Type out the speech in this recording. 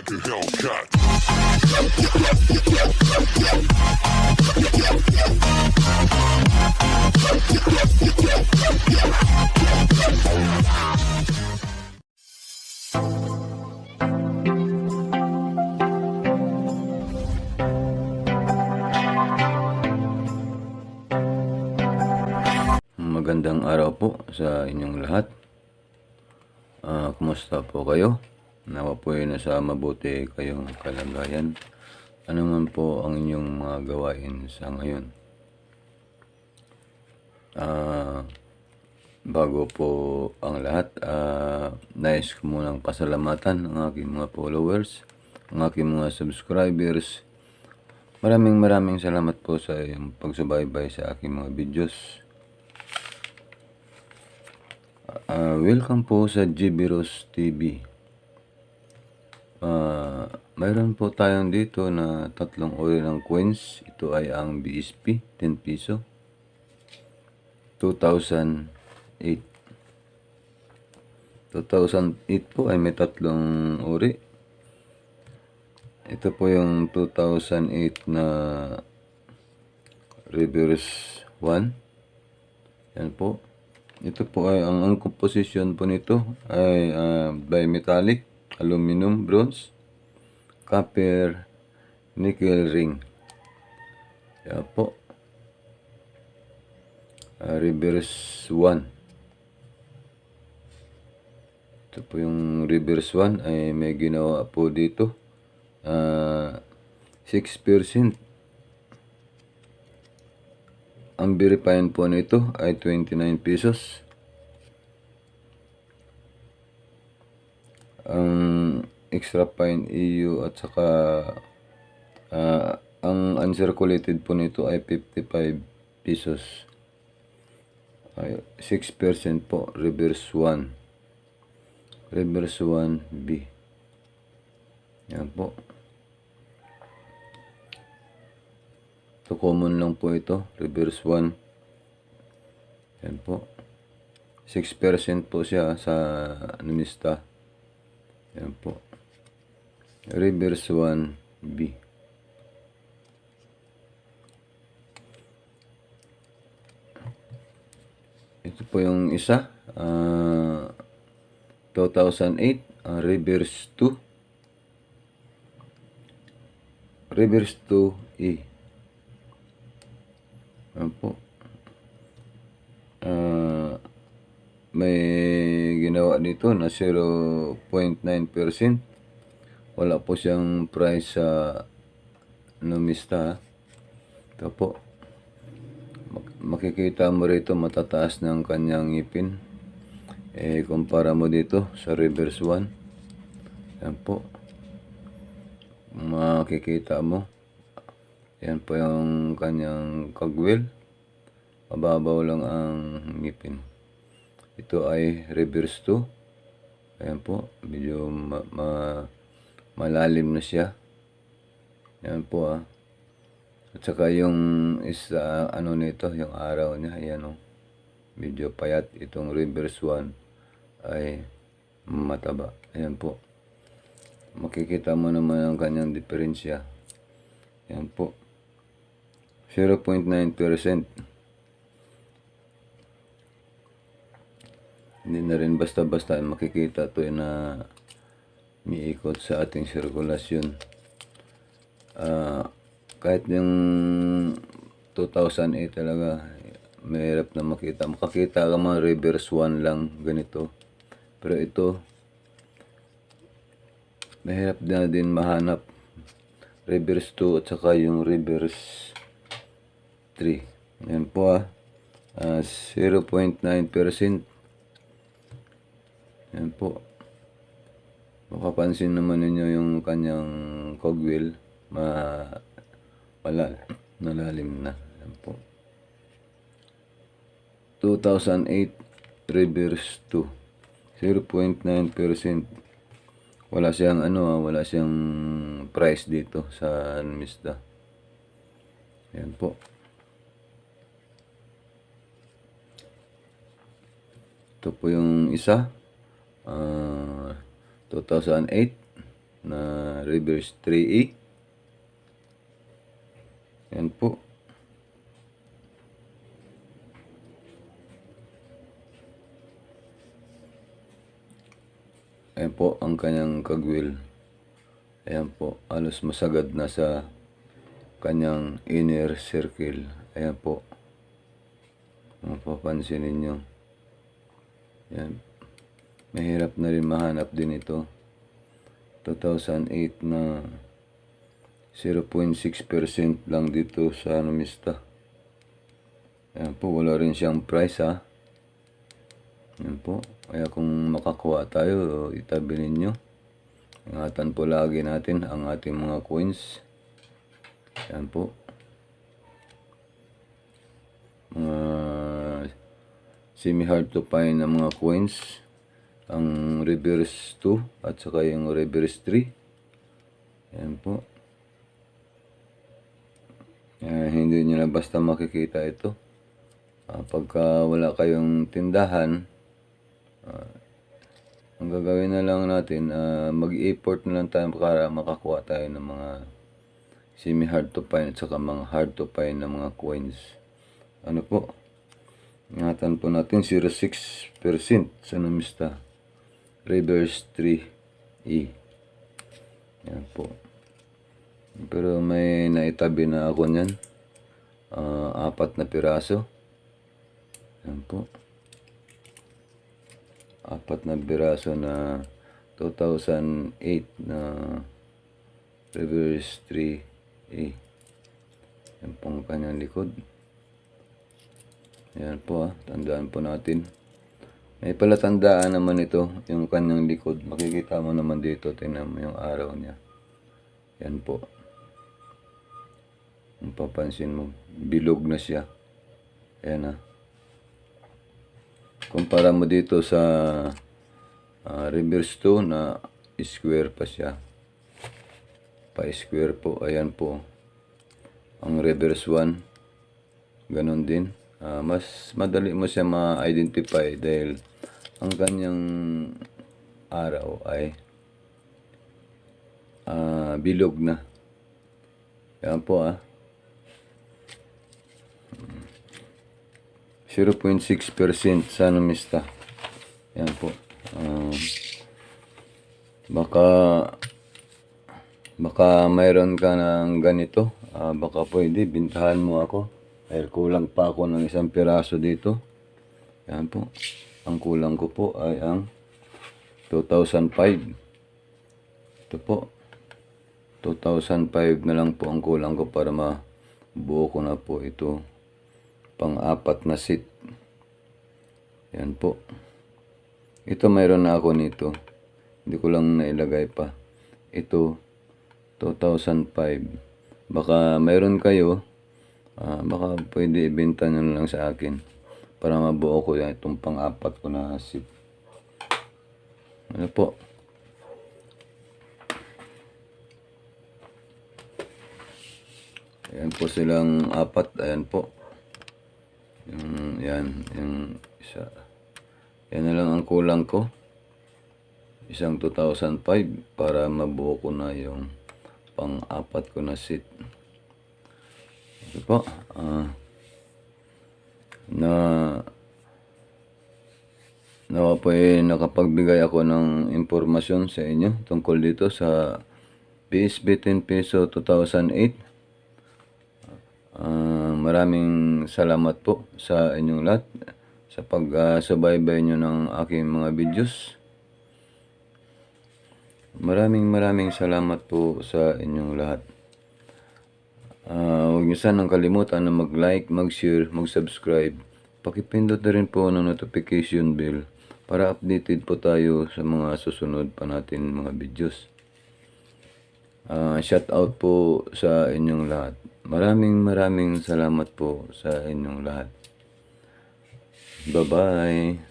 like a Hellcat. Magandang araw po sa inyong lahat. Ah, kumusta po kayo? Nawa po ay nasa mabuti kayong kalagayan. Ano man po ang inyong mga gawain sa ngayon. Ah, bago po ang lahat, ah, nais ko munang pasalamatan ang aking mga followers, ang aking mga subscribers. Maraming maraming salamat po sa iyong pagsubaybay sa aking mga videos. Ah, welcome po sa Jibiros TV. Mayroon po tayong dito na tatlong uri ng coins. Ito ay ang BSP, 10 piso. 2008. 2008 po ay may tatlong uri. Ito po yung 2008 na reverse 1. Yan po. Ito po ay ang, ang composition po nito ay ah, bimetallic, aluminum, bronze, copper, nickel ring. Yan po. Ah, reverse 1. Ito po yung reverse 1 ay may ginawa po dito. Ah, 6%. Ang verifying po nito ay 29 pesos. Ang extra fine EU at saka ah, ang uncirculated po nito ay 55 pesos. Ay, 6% po, reverse 1. Reverse 1B. Yan po. So, common lang po ito. Reverse 1. Yan po. 6% po siya sa anumista. Yan po. Reverse 1B. Ito po yung isa. ah 2008. ah, reverse 2. Reverse 2E. Yan po. Ah, may ginawa dito na 0.9%. Wala po siyang price sa numista. Ito po. Mak- Makikita mo rito matataas ng kanyang ngipin. Eh, kumpara mo dito sa reverse 1. Yan po. Makikita mo. Yan po yung kanyang kagwil. Mababaw lang ang ngipin. Ito ay reverse 2. Ayan po. Medyo ma- ma- malalim na siya. Yan po ah. At saka yung isa, ano nito, yung araw niya, ayan o. Medyo payat. Itong reverse 1 ay mataba. Ayan po. Makikita mo naman ang kanyang diferensya. Yan po. 0.9%. Hindi na rin basta-basta makikita to na miikot sa ating sirkulasyon. Ah, kahit yung 2008 talaga, mahirap na makita. Makakita ka mga reverse 1 lang ganito. Pero ito, mahirap na din mahanap. Reverse 2 at saka yung reverse 3. Yan po ah. Ah, 0.9%. Yan po. Makapansin naman ninyo yung kanyang cogwheel. Ma malal nalalim na. Yan po. 2008 reverse 2. 0.9%. Wala siyang ano, ah, wala siyang price dito sa Misda. Yan po. Ito po yung isa. Ah, 2008 na reverse 3E. Yan po. Ayan po ang kanyang kagwil. Ayan po, alos masagad na sa kanyang inner circle. Ayan po. Kung papansin ninyo. Ayan. Mahirap na rin mahanap din ito. 2008 na 0.6% lang dito sa Numista. Ayan po, wala rin siyang price ha. Ayan po. Kaya kung makakuha tayo, itabi ninyo. Ingatan po lagi natin ang ating mga coins. Ayan po. Mga semi-hard to find na mga coins. Ang reverse 2 at saka yung reverse 3. Ayan po. Eh, hindi nyo na basta makikita ito. Ah, pagka wala kayong tindahan, ah, ang gagawin na lang natin, ah, mag-import na lang tayo para makakuha tayo ng mga semi-hard to find at saka mga hard to find na mga coins. Ano po? Ingatan po natin 06% sa namista. Reverse 3E. Yan po. Pero may naitabi na ako niyan. Ah, apat na piraso. Yan po. Apat na piraso na 2008 na reverse 3A. Yan po ang kanyang likod. Yan po ah. Tandaan po natin. May palatandaan naman ito, yung kanyang likod. Makikita mo naman dito, tingnan mo yung araw niya. Yan po. Kung papansin mo, bilog na siya. Ayan ah. Kumpara mo dito sa ah, reverse 2 na square pa siya. Pa-square po, ayan po. Ang reverse 1, ganun din. Ah, mas madali mo siya ma-identify dahil ang kanyang araw ay ah, bilog na. Yan po ah. 0.6% sa numista. Yan po. Um, baka baka mayroon ka ng ganito. Ah, baka pwede bintahan mo ako. Dahil kulang pa ako ng isang piraso dito. Yan po. Ang kulang ko po ay ang 2005. Ito po. 2005 na lang po ang kulang ko para mabuo ko na po ito pang-apat na seat. Yan po. Ito mayroon na ako nito. Hindi ko lang nailagay pa. Ito 2005. Baka mayroon kayo. Ah, baka pwede ibenta nyo lang sa akin para mabuo ko yan itong pang-apat ko na seat. Ano po? Ayan po silang apat. Ayan po. Yung, yan, yung isa. Yan na lang ang kulang ko. Isang 2005 para mabuo ko na yung pang-apat ko na seat. Ito po. ah na Nawa po eh, nakapagbigay ako ng impormasyon sa inyo tungkol dito sa PSB 10 peso 2008. Ah, maraming salamat po sa inyong lahat sa pag-subaybay nyo ng aking mga videos. Maraming maraming salamat po sa inyong lahat. Ah, huwag niyo sanang kalimutan na mag-like, mag-share, mag-subscribe. Pakipindot na rin po ng notification bell para updated po tayo sa mga susunod pa natin mga videos. Ah, shout out po sa inyong lahat. Maraming maraming salamat po sa inyong lahat. Bye-bye.